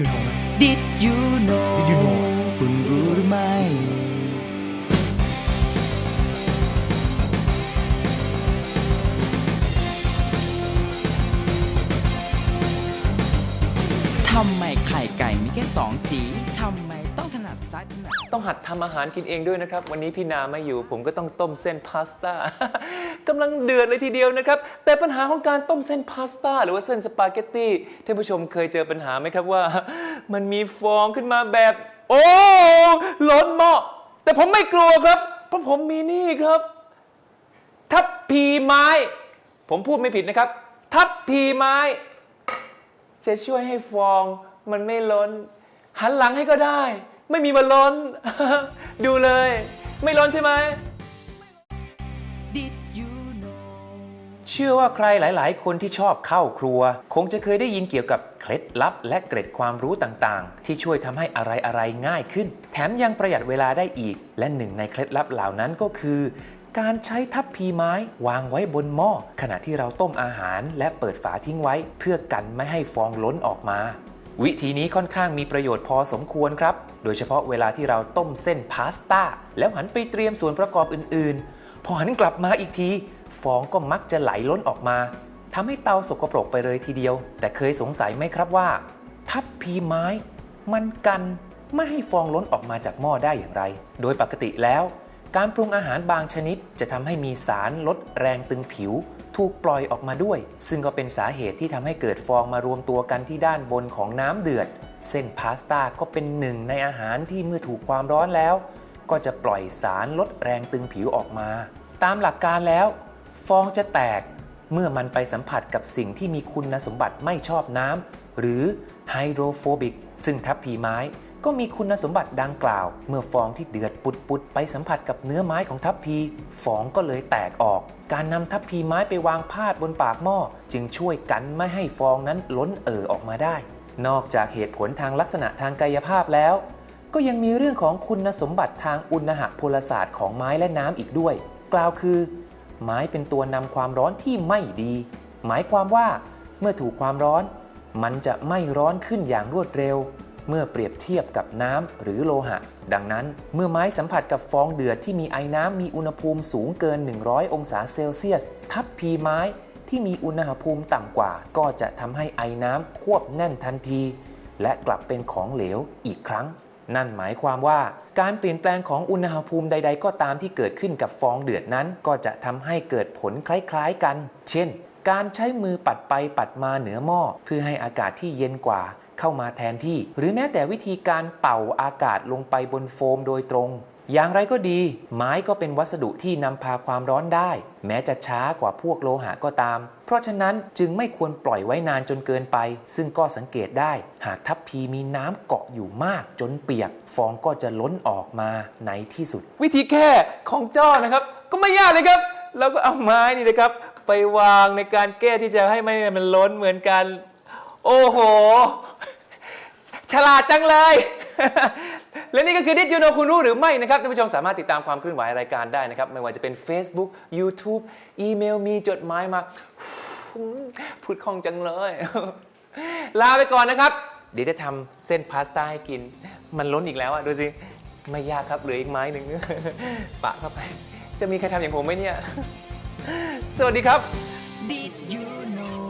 you know นะ Did you know Did you know คุณรู้หรือไม่ ทำไมไข่ไก่มีแค่สองสี ทำไม ต้องหัดทำอาหารกินเองด้วยนะครับ วันนี้พี่นาไม่อยู่ ผมก็ต้องต้มเส้นพาสต้ากำลังเดือดเลยทีเดียวนะครับ แต่ปัญหาของการต้มเส้นพาสต้าหรือว่าเส้นสปาเกตตี้ท่านผู้ชมเคยเจอปัญหาไหมครับว่า มันมีฟองขึ้นมาแบบ โอ้ล้นหม้อแต่ผมไม่กลัวครับ เพราะผมมีนี่ครับ ทัพพีไม้ ผมพูดไม่ผิดนะครับ ทัพพีไม้ จะช่วยให้ฟองมันไม่ล้น หันหลังให้ก็ได้ ไม่มีมันล้นดูเลย ไม่ล้นใช่ไหม Did you know เชื่อว่าใครหลาย ๆ คนที่ชอบเข้าครัว คงจะเคยได้ยินเกี่ยวกับเคล็ดลับและเกร็ดความรู้ต่างๆ ที่ช่วยทำให้อะไรอะไรๆง่ายขึ้น แถมยังประหยัดเวลาได้อีก และหนึ่งในเคล็ดลับเหล่านั้นก็คือการใช้ทัพพีไม้วางไว้บนหม้อขณะที่เราต้มอาหารและเปิดฝาทิ้งไว้ เพื่อกันไม่ให้ฟองล้นออกมา วิธีนี้ค่อนข้างมีประโยชน์พอสมควรครับ โดยเฉพาะเวลาที่เราต้มเส้นพาสต้า แล้วหันไปเตรียมส่วนประกอบอื่นๆ พอหันกลับมาอีกที ฟองก็มักจะไหลล้นออกมาทำให้เตาสกปรกไปเลยทีเดียว แต่เคยสงสัยไหมครับว่า ทัพพีไม้ มันกันไม่ให้ฟองล้นออกมาจากหม้อได้อย่างไร โดยปกติแล้ว การปรุงอาหารบางชนิดจะทำให้มีสารลดแรงตึงผิว ถูกปล่อยออกมาด้วย ซึ่งก็เป็นสาเหตุที่ทำให้เกิดฟองมารวมตัวกันที่ด้านบนของน้ำเดือด เส้นพาสต้าก็เป็นหนึ่งในอาหารที่เมื่อถูกความร้อนแล้ว ก็จะปล่อยสารลดแรงตึงผิวออกมา ตามหลักการแล้ว ฟองจะแตกเมื่อมันไปสัมผัสกับสิ่งที่มีคุณสมบัติไม่ชอบน้ำหรือไฮโดรโฟบิกซึ่งทับพีไม้ ก็มีคุณสมบัติดังกล่าว เมื่อฟองที่เดือดปุดๆไปสัมผัสกับเนื้อไม้ของทัพพี ฟองก็เลยแตกออก การนำทัพพีไม้ไปวางพาดบนปากหม้อ จึงช่วยกันไม่ให้ฟองนั้นล้นเอ่อออกมาได้ นอกจากเหตุผลทางลักษณะทางกายภาพแล้ว ก็ยังมีเรื่องของคุณสมบัติทางอุณหภูมิศาสตร์ของไม้และน้ำอีกด้วย กล่าวคือ ไม้เป็นตัวนำความร้อนที่ไม่ดี หมายความว่า เมื่อถูกความร้อน มันจะไม่ร้อนขึ้นอย่างรวดเร็ว เมื่อเปรียบเทียบกับน้ำหรือโลหะ ดังนั้น เมื่อไม้สัมผัสกับฟองเดือดที่มีไอ้น้ำมีอุณหภูมิสูงเกิน 100 องศาเซลเซียส ทับพีไม้ที่มีอุณหภูมิต่ำกว่า ก็จะทำให้ไอ้น้ำควบแน่นทันที และกลับเป็นของเหลวอีกครั้ง นั่นหมายความว่า การเปลี่ยนแปลงของอุณหภูมิใด ๆ ก็ตามที่เกิดขึ้นกับฟองเดือดนั้น ก็จะทำให้เกิดผลคล้ายๆกัน เช่น การใช้มือปัดไปปัดมาเหนือหม้อเพื่อให้อากาศที่เย็นกว่า เข้ามาแทนที่ หรือแม้แต่วิธีการเป่าอากาศลงไปบนโฟมโดยตรง อย่างไรก็ดี ไม้ก็เป็นวัสดุที่นำพาความร้อนได้ แม้จะช้ากว่าพวกโลหะก็ตาม เพราะฉะนั้นจึงไม่ควรปล่อยไว้นานจนเกินไป ซึ่งก็สังเกตได้ หากทัพพีมีน้ำเกาะอยู่มากจนเปียก ฟองก็จะล้นออกมาในที่สุด วิธีแก้ของจ้อนะครับ ก็ไม่ยากเลยครับเราก็เอาไม้นี่นะครับไปวางในการแก้ที่จะให้ไม่ให้มันล้นเหมือนกัน โอ้โห ฉลาดจังเลย และนี่ก็คือดิจิโนคุณรู้หรือไม่นะครับท่านผู้ชมสามารถติดตามความเคลื่อนไหวรายการได้นะครับ ไม่ว่าจะเป็น Facebook YouTube อีเมลมีจดหมายมาพูดคล่องจังเลย ลาไปก่อนนะครับ เดี๋ยวจะทำเส้นพาสต้าให้กิน มันล้นอีกแล้วอะ ดูสิ ไม่ยากครับเหลืออีกไม้หนึ่งปะเข้าไป จะมีใครทำอย่างผมไหมเนี่ย สวัสดีครับ Did you